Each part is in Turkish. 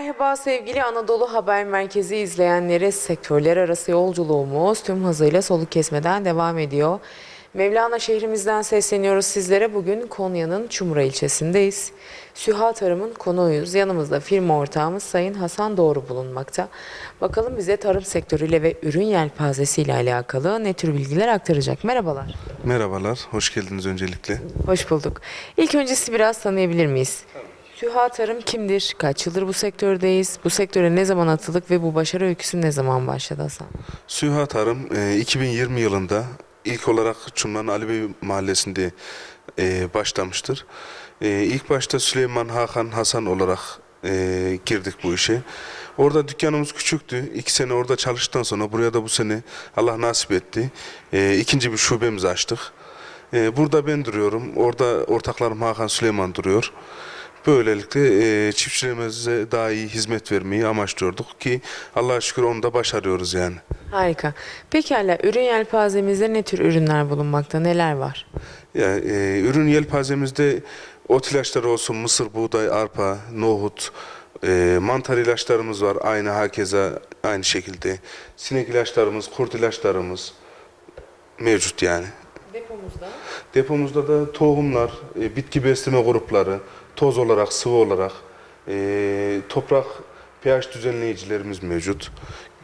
Merhaba sevgili Anadolu Haber Merkezi izleyenleri. Sektörler arası yolculuğumuz tüm hızıyla soluk kesmeden devam ediyor. Mevlana şehrimizden sesleniyoruz sizlere. Bugün Konya'nın Çumra ilçesindeyiz. Süha Tarım'ın konuğuyuz. Yanımızda firma ortağımız Sayın Hasan Doğru bulunmakta. Bakalım bize tarım sektörüyle ve ürün yelpazesiyle alakalı ne tür bilgiler aktaracak. Merhabalar. Merhabalar, hoş geldiniz öncelikle. Hoş bulduk. İlk önce sizi biraz tanıyabilir miyiz? Süha Tarım kimdir? Kaç yıldır bu sektördeyiz? Bu sektöre ne zaman atıldık ve bu başarı öyküsü ne zaman başladı Hasan? Süha Tarım e, 2020 yılında ilk olarak Çumra'nın Ali Bey mahallesinde e, başlamıştır. E, ilk başta Süleyman Hakan Hasan olarak e, girdik bu işe. Orada dükkanımız küçüktü. İki sene orada çalıştıktan sonra buraya da bu sene Allah nasip etti. E, ikinci bir şubemizi açtık. E, burada ben duruyorum. Orada ortaklarım Hakan Süleyman duruyor. Böylelikle e, çiftçilerimize daha iyi hizmet vermeyi amaçlıyorduk ki Allah'a şükür onu da başarıyoruz yani. Harika. Pekala ürün yelpazemizde ne tür ürünler bulunmakta? Neler var? Ya, e, ürün yelpazemizde ot ilaçları olsun, mısır, buğday, arpa, nohut, e, mantar ilaçlarımız var. Aynı hakeza aynı şekilde. Sinek ilaçlarımız, kurt ilaçlarımız mevcut yani. Depomuzda. Depomuzda da tohumlar, e, bitki besleme grupları, toz olarak, sıvı olarak, e, toprak pH düzenleyicilerimiz mevcut.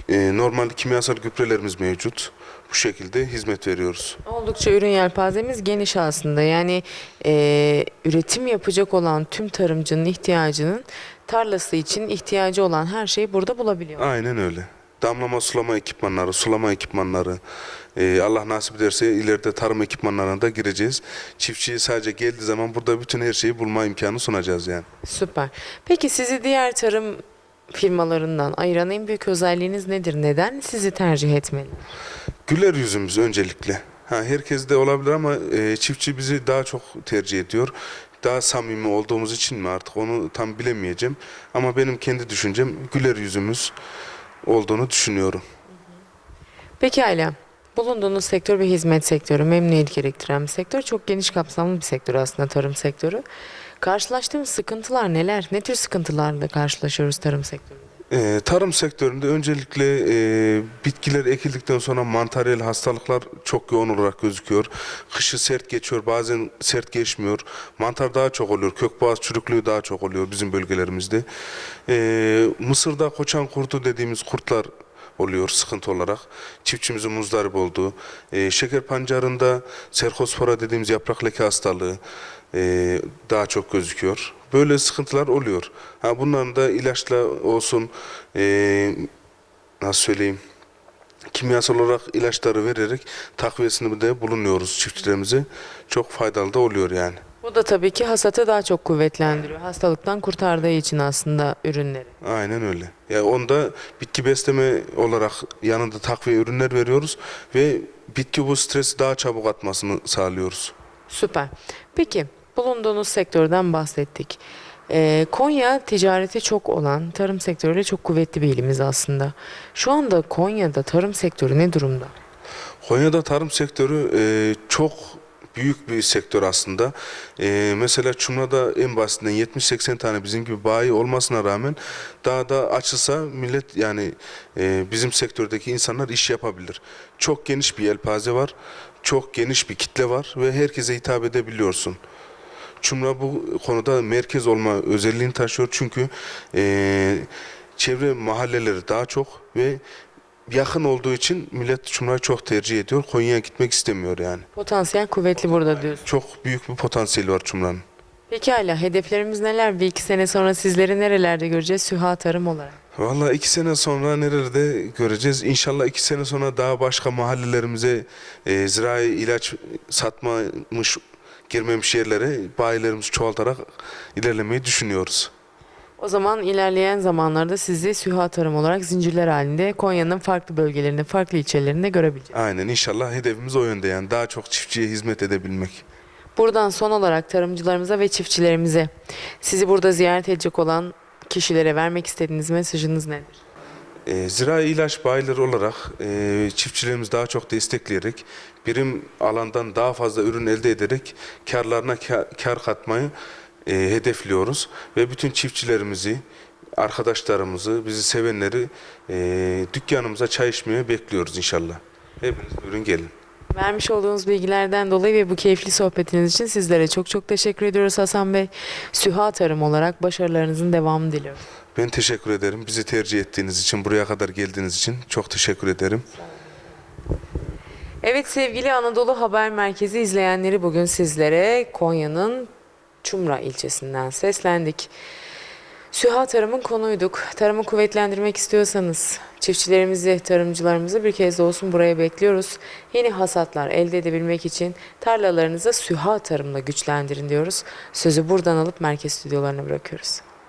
E, normal kimyasal gübrelerimiz mevcut. Bu şekilde hizmet veriyoruz. Oldukça ürün yelpazemiz geniş aslında. Yani e, üretim yapacak olan tüm tarımcının ihtiyacının tarlası için ihtiyacı olan her şeyi burada bulabiliyor. Aynen öyle. Damlama sulama ekipmanları, sulama ekipmanları, e, Allah nasip ederse ileride tarım ekipmanlarına da gireceğiz. Çiftçiye sadece geldiği zaman burada bütün her şeyi bulma imkanı sunacağız yani. Süper. Peki sizi diğer tarım firmalarından ayıran en büyük özelliğiniz nedir? Neden sizi tercih etmeli? Güler yüzümüz öncelikle. Ha, herkes de olabilir ama e, çiftçi bizi daha çok tercih ediyor. Daha samimi olduğumuz için mi artık onu tam bilemeyeceğim. Ama benim kendi düşüncem güler yüzümüz olduğunu düşünüyorum. Pekala. Bulunduğunuz sektör ve hizmet sektörü memnuniyet gerektiren bir sektör. Çok geniş kapsamlı bir sektör aslında tarım sektörü. Karşılaştığımız sıkıntılar neler? Ne tür sıkıntılarla karşılaşıyoruz tarım sektöründe? Ee, tarım sektöründe öncelikle e, bitkiler ekildikten sonra mantariyel hastalıklar çok yoğun olarak gözüküyor. Kışı sert geçiyor, bazen sert geçmiyor. Mantar daha çok oluyor, kökboğaz çürüklüğü daha çok oluyor bizim bölgelerimizde. Ee, Mısır'da koçan kurtu dediğimiz kurtlar oluyor sıkıntı olarak. Çiftçimizin muzdarip olduğu. Ee, şeker pancarında serkospora dediğimiz yaprak leke hastalığı e, daha çok gözüküyor. Böyle sıkıntılar oluyor. Ha bunların da ilaçla olsun e, nasıl söyleyeyim kimyasal olarak ilaçları vererek takviyesini de bulunuyoruz çiftçilerimize. Çok faydalı da oluyor yani. Bu da tabii ki hasatı daha çok kuvvetlendiriyor. Hastalıktan kurtardığı için aslında ürünleri. Aynen öyle. Yani onda bitki besleme olarak yanında takviye ürünler veriyoruz ve bitki bu stresi daha çabuk atmasını sağlıyoruz. Süper. Peki bulunduğunuz sektörden bahsettik. Ee, Konya ticareti çok olan, tarım sektörüyle çok kuvvetli bir ilimiz aslında. Şu anda Konya'da tarım sektörü ne durumda? Konya'da tarım sektörü e, çok büyük bir sektör aslında. E, mesela Çumra'da en basitinden 70-80 tane bizim gibi bayi olmasına rağmen daha da açılsa millet yani e, bizim sektördeki insanlar iş yapabilir. Çok geniş bir yelpaze var. Çok geniş bir kitle var ve herkese hitap edebiliyorsun. Çumra bu konuda merkez olma özelliğini taşıyor çünkü e, çevre mahalleleri daha çok ve yakın olduğu için millet Çumra'yı çok tercih ediyor. Konya'ya gitmek istemiyor yani. Potansiyel kuvvetli burada diyorsun. Çok büyük bir potansiyeli var Çumra'nın. Pekala hedeflerimiz neler? Bir iki sene sonra sizleri nerelerde göreceğiz Süha Tarım olarak? Vallahi iki sene sonra nerelerde göreceğiz? İnşallah iki sene sonra daha başka mahallelerimize e, zirai ilaç satmamış, girmemiş yerlere bayilerimizi çoğaltarak ilerlemeyi düşünüyoruz. O zaman ilerleyen zamanlarda sizi Süha Tarım olarak zincirler halinde Konya'nın farklı bölgelerinde, farklı ilçelerinde görebileceğiz. Aynen inşallah hedefimiz o yönde yani daha çok çiftçiye hizmet edebilmek. Buradan son olarak tarımcılarımıza ve çiftçilerimize sizi burada ziyaret edecek olan kişilere vermek istediğiniz mesajınız nedir? E, zirai ilaç bayileri olarak e, çiftçilerimizi daha çok destekleyerek birim alandan daha fazla ürün elde ederek karlarına ka- kar katmayı e, hedefliyoruz ve bütün çiftçilerimizi arkadaşlarımızı, bizi sevenleri e, dükkanımıza çay içmeye bekliyoruz inşallah. Hepiniz buyurun gelin. Vermiş olduğunuz bilgilerden dolayı ve bu keyifli sohbetiniz için sizlere çok çok teşekkür ediyoruz Hasan Bey. Süha Tarım olarak başarılarınızın devamını diliyoruz. Ben teşekkür ederim. Bizi tercih ettiğiniz için, buraya kadar geldiğiniz için çok teşekkür ederim. Evet sevgili Anadolu Haber Merkezi izleyenleri bugün sizlere Konya'nın Çumra ilçesinden seslendik. Süha Tarım'ın konuyduk. Tarımı kuvvetlendirmek istiyorsanız çiftçilerimizi, tarımcılarımızı bir kez de olsun buraya bekliyoruz. Yeni hasatlar elde edebilmek için tarlalarınızı Süha Tarım'la güçlendirin diyoruz. Sözü buradan alıp merkez stüdyolarına bırakıyoruz.